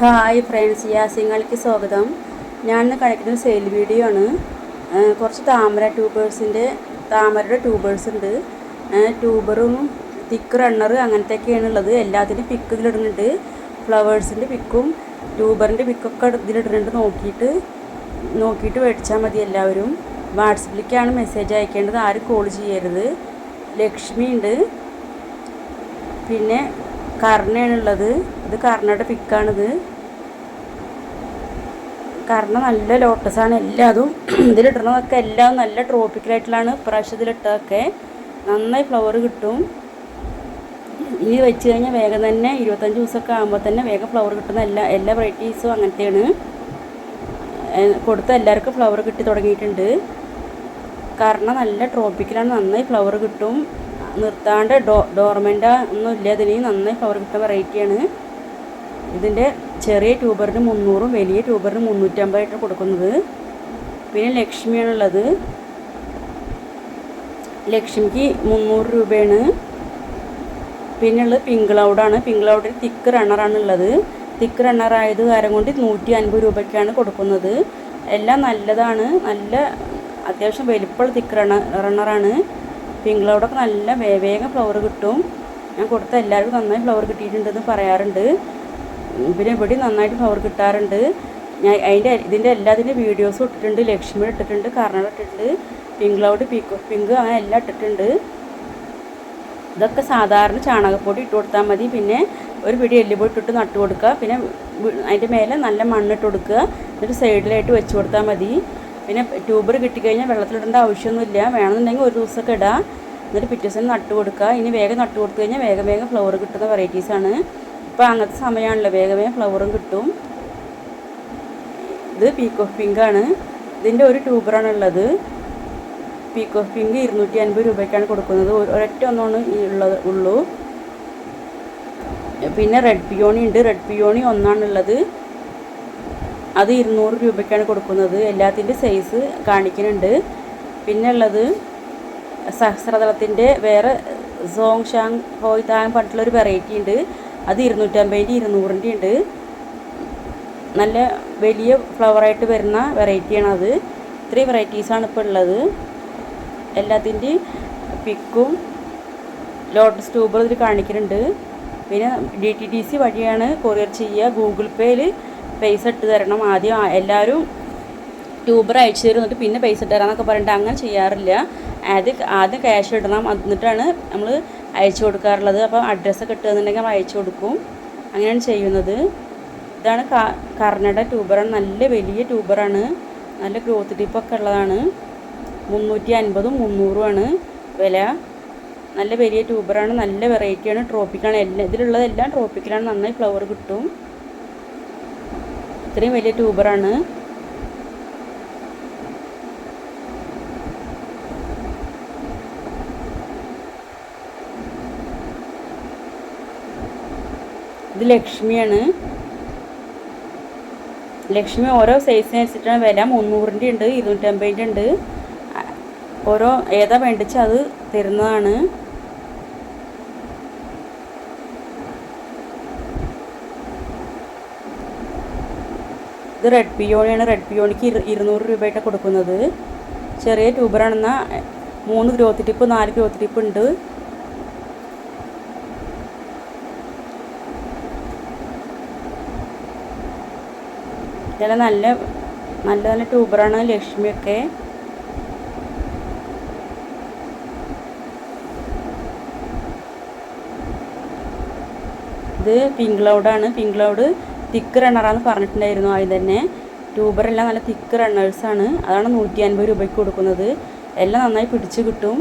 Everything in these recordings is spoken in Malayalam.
ഹായ് ഫ്രണ്ട്സ് യാസിങ്ങൾക്ക് സ്വാഗതം. ഞാൻ ഇന്ന് കാണിക്കുന്ന സെയിൽ വീഡിയോ ആണ്. കുറച്ച് താമര ട്യൂബേഴ്സിന്റെ താമരയുടെ ട്യൂബേഴ്സ് ഉണ്ട്. ട്യൂബറും തിക്ക് റണ്ണർ അങ്ങനത്തെയൊക്കെയാണ് ഉള്ളത്. എല്ലാത്തിനും പിക്ക് ഇതിലിടുന്നുണ്ട്. ഫ്ലവേഴ്സിന്റെ പിക്കും ട്യൂബറിന്റെ പിക്കൊക്കെ ഇതിലിടുന്നുണ്ട് നോക്കിയിട്ട്. നോക്കിയിട്ട് മേടിച്ചാൽ മതി എല്ലാവരും. വാട്സപ്പിലേക്കാണ് മെസ്സേജ് അയക്കേണ്ടത്. ആരും കോൾ ചെയ്യരുത്. ലക്ഷ്മി ഉണ്ട് പിന്നെ കർണയാണുള്ളത്. ഇത് കർണയുടെ പിക്കാണിത്. കർണ നല്ല ലോട്ടസാണ് എല്ലാതും. ഇതിലിടണതൊക്കെ എല്ലാം നല്ല ട്രോപ്പിക്കലായിട്ടുള്ളതാണ്. ഇപ്രാവശ്യം ഇതിലിട്ടതൊക്കെ നന്നായി ഫ്ലവർ കിട്ടും. ഇനി വെച്ച് കഴിഞ്ഞാൽ വേഗം തന്നെ ഇരുപത്തഞ്ച് ദിവസമൊക്കെ ആകുമ്പോൾ തന്നെ വേഗം ഫ്ലവർ കിട്ടുന്ന എല്ലാ എല്ലാ വെറൈറ്റീസും അങ്ങനത്തെയാണ്. കൊടുത്ത എല്ലാവർക്കും ഫ്ലവർ കിട്ടി തുടങ്ങിയിട്ടുണ്ട്. കാരണം നല്ല ട്രോപ്പിക്കലാണ് നന്നായി ഫ്ലവർ കിട്ടും. നിർത്താണ്ട് ഡോ ഡോർമെന്റ ഒന്നും ഇല്ല. ഇതിന് നന്നായി കവർ കിട്ടുന്ന വെറൈറ്റിയാണ് ഇതിന്റെ ചെറിയ ട്യൂബറിന് മുന്നൂറും വലിയ ട്യൂബറിന് മുന്നൂറ്റമ്പതായിട്ട് കൊടുക്കുന്നത്. പിന്നെ ലക്ഷ്മിയാണുള്ളത് ലക്ഷ്മിക്ക് മുന്നൂറ് രൂപയാണ്. പിന്നെ ഉള്ളത് പിങ്ക് ക്ലൗഡാണ് പിങ്ക് ക്ലൗഡിൽ തിക്ക് റണ്ണറാണ് ഉള്ളത്. തിക്ക് റണ്ണർ ആയത് കൊണ്ട് നൂറ്റി അൻപത് രൂപയ്ക്കാണ് കൊടുക്കുന്നത്. എല്ലാം നല്ലതാണ്. നല്ല അത്യാവശ്യം വലിപ്പമുള്ള തിക്ക് റണ്ണ റണ്ണറാണ് പിങ്ക് ക്ലൗഡൊക്കെ നല്ല വേഗം ഫ്ലവർ കിട്ടും. ഞാൻ കൊടുത്ത എല്ലാവർക്കും നന്നായി ഫ്ലവർ കിട്ടിയിട്ടുണ്ടെന്ന് പറയാറുണ്ട്. പിന്നെ ഇവിടെ നന്നായിട്ട് ഫ്ലവർ കിട്ടാറുണ്ട്. ഞാൻ അതിന്റെ ഇതിന്റെ എല്ലാത്തിന്റെ വീഡിയോസും ഇട്ടിട്ടുണ്ട്. ലക്ഷ്മി ഇട്ടിട്ടുണ്ട് കർണ ഇട്ടിട്ടുണ്ട് പിങ്ക് ക്ലൗഡ് പിങ്ക് പിങ്ക് അങ്ങനെ എല്ലാം ഇട്ടിട്ടുണ്ട്. ഇതൊക്കെ സാധാരണ ചാണകപ്പൊടി ഇട്ട് കൊടുത്താൽ മതി. പിന്നെ ഒരു പിടി എല്ലുപൊടി ഇട്ടിട്ട് നട്ട് കൊടുക്കുക പിന്നെ അതിന്റെ മേലെ നല്ല മണ്ണിട്ട് കൊടുക്കുക. എന്നിട്ട് സൈഡിലായിട്ട് വെച്ച് കൊടുത്താൽ മതി. പിന്നെ ട്യൂബർ കിട്ടിക്കഴിഞ്ഞാൽ വെള്ളത്തിലിടേണ്ട ആവശ്യമൊന്നുമില്ല. വേണമെന്നുണ്ടെങ്കിൽ ഒരു ദിവസമൊക്കെ ഇടാം. എന്നിട്ട് പിറ്റേ ദിവസം നട്ട് കൊടുക്കുക. ഇനി വേഗം നട്ട് കൊടുത്തു കഴിഞ്ഞാൽ വേഗം വേഗം ഫ്ലവർ കിട്ടുന്ന വെറൈറ്റീസാണ് ഇപ്പോൾ അങ്ങനത്തെ സമയമാണല്ലോ വേഗം വേഗം ഫ്ലവറും കിട്ടും. ഇത് പീക്ക് ഓഫ് പിങ്ക് ആണ്. ഇതിന്റെ ഒരു ട്യൂബറാണ് ഉള്ളത്. പീക്ക് ഓഫ് പിങ്ക് ഇരുന്നൂറ്റി അൻപത് രൂപയ്ക്കാണ് കൊടുക്കുന്നത്. ഒരൊറ്റ ഒന്നാണ് ഉള്ളത് ഉള്ളൂ പിന്നെ റെഡ് പിയോണി ഉണ്ട്. റെഡ് പിയോണി ഒന്നാണുള്ളത് അത് ഇരുന്നൂറ് രൂപയ്ക്കാണ് കൊടുക്കുന്നത്. എല്ലാത്തിന്റെ സൈസ് കാണിക്കുന്നുണ്ട്. പിന്നെ ഉള്ളത് സഹസ്രദളത്തിന്റെ വേറെ സോങ് ഷാങ് ഹോയ് താങ് പറഞ്ഞിട്ടുള്ളൊരു വെറൈറ്റി ഉണ്ട്. അത് ഇരുന്നൂറ്റമ്പതിന്റെ ഇരുന്നൂറിന്റെ ഉണ്ട്. നല്ല വലിയ ഫ്ലവറായിട്ട് വരുന്ന വെറൈറ്റിയാണ് അത്. ഇത്രയും വെറൈറ്റീസാണ് ഇപ്പോൾ ഉള്ളത്. എല്ലാത്തിന്റെയും പിക്കും ലോട്ടസ് ട്യൂബർ ഇതിൽ കാണിക്കുന്നുണ്ട്. പിന്നെ ഡി ടി ടി സി വഴിയാണ് കൊറിയർ ചെയ്യുക. ഗൂഗിൾ പേയിൽ പൈസ ഇട്ട് തരണം. ആദ്യം എല്ലാവരും ട്യൂബർ അയച്ചു തരും. എന്നിട്ട് പിന്നെ പൈസ ഇട്ട് തരാമെന്നൊക്കെ പറഞ്ഞിട്ട് അങ്ങനെ ചെയ്യാറില്ല. ആദ്യം ആദ്യം ക്യാഷ് ഇടണം. എന്നിട്ടാണ് നമ്മൾ അയച്ചു കൊടുക്കാറുള്ളത്. അപ്പോൾ അഡ്രസ്സ് ഇട്ടുന്നുണ്ടെങ്കിൽ നമ്മൾ അയച്ചു കൊടുക്കും. അങ്ങനെയാണ് ചെയ്യുന്നത്. ഇതാണ് കർണയുടെ ട്യൂബറാണ് നല്ല വലിയ ട്യൂബറാണ് നല്ല ഗ്രോത്ത് ടിപ്പൊക്കെ ഉള്ളതാണ്. മുന്നൂറ്റി അൻപതും മുന്നൂറുമാണ് വില. നല്ല വലിയ ട്യൂബറാണ് നല്ല വെറൈറ്റിയാണ് ട്രോപ്പിക്കാണ് എല്ലാം ഇതിലുള്ളതെല്ലാം ട്രോപ്പിക്കലാണ് നന്നായി ഫ്ലവർ കിട്ടും. ഇത്രയും വലിയ ട്യൂബറാണ്. ഇത് ലക്ഷ്മിയാണ്. ലക്ഷ്മി ഓരോ സൈസിനനുസരിച്ചിട്ടാണ് വില. മുന്നൂറിന്റെ ഉണ്ട് ഇരുന്നൂറ്റമ്പതിന്റെ ഉണ്ട്. ഓരോ ഏതാ വേണ്ടിച്ചാൽ അത് തരുന്നതാണ്. ഇത് റെഡ് പിയോണിയാണ് റെഡ് പിയോണിക്ക് ഇരു ഇരുന്നൂറ് രൂപയായിട്ട് കൊടുക്കുന്നത്. ചെറിയ ട്യൂബറാണെന്നാൽ മൂന്ന് ഗ്രോത്ത് ടിപ്പ് നാല് ഗ്രോത്ത് ടിപ്പ് ഉണ്ട് ഇതെല്ലാം നല്ല നല്ല നല്ല ട്യൂബറാണ് ലക്ഷ്മിയൊക്കെ. ഇത് പിങ്ക് ക്ലൗഡാണ്. പിങ്ക് ക്ലൗഡ് തിക്ക് റണ്ണറാന്ന് പറഞ്ഞിട്ടുണ്ടായിരുന്നു ആദ്യം തന്നെ. ട്യൂബറെല്ലാം നല്ല തിക്ക് റണ്ണേഴ്സാണ് അതാണ് നൂറ്റി അൻപത് രൂപയ്ക്ക് കൊടുക്കുന്നത്. എല്ലാം നന്നായി പിടിച്ച് കിട്ടും.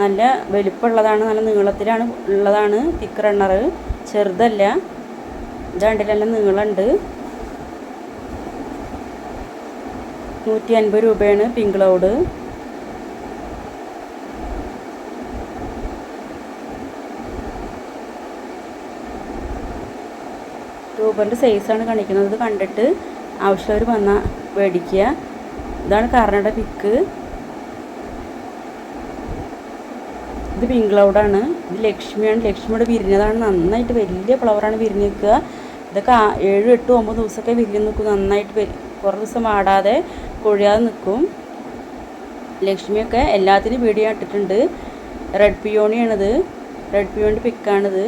നല്ല വലിപ്പമുള്ളതാണ് നല്ല നീളത്തിലാണ് ഉള്ളതാണ് തിക്ക് റണ്ണർ ചെറുതല്ല. രണ്ടിലെല്ലാം നീളമുണ്ട്. നൂറ്റി അൻപത് രൂപയാണ് പിങ്ക് ക്ലൗഡ് ട്യൂബറിന്റെ സൈസാണ് കാണിക്കുന്നത്. ഇത് കണ്ടിട്ട് ആവശ്യമുള്ളവർ വന്നാൽ മേടിക്കുക. ഇതാണ് കർണയുടെ പിക്ക് ഇത് പിങ്ക് ക്ലൗഡാണ് ഇത് ലക്ഷ്മിയാണ്. ലക്ഷ്മിയുടെ വിരിഞ്ഞതാണ്. നന്നായിട്ട് വലിയ ഫ്ലവറാണ് വിരിഞ്ഞ് നിൽക്കുക. ഇതൊക്കെ ഏഴ് എട്ട് ഒമ്പത് ദിവസമൊക്കെ വിരിഞ്ഞ് നിൽക്കും. നന്നായിട്ട് കുറേ ദിവസം വാടാതെ കൊഴിയാതെ നിൽക്കും. ലക്ഷ്മിയൊക്കെ എല്ലാത്തിനും വീഡിയോ ഇട്ടിട്ടുണ്ട് റെഡ് പിയോണിയാണിത് റെഡ് പിയോണിന്റെ പിക്കാണിത്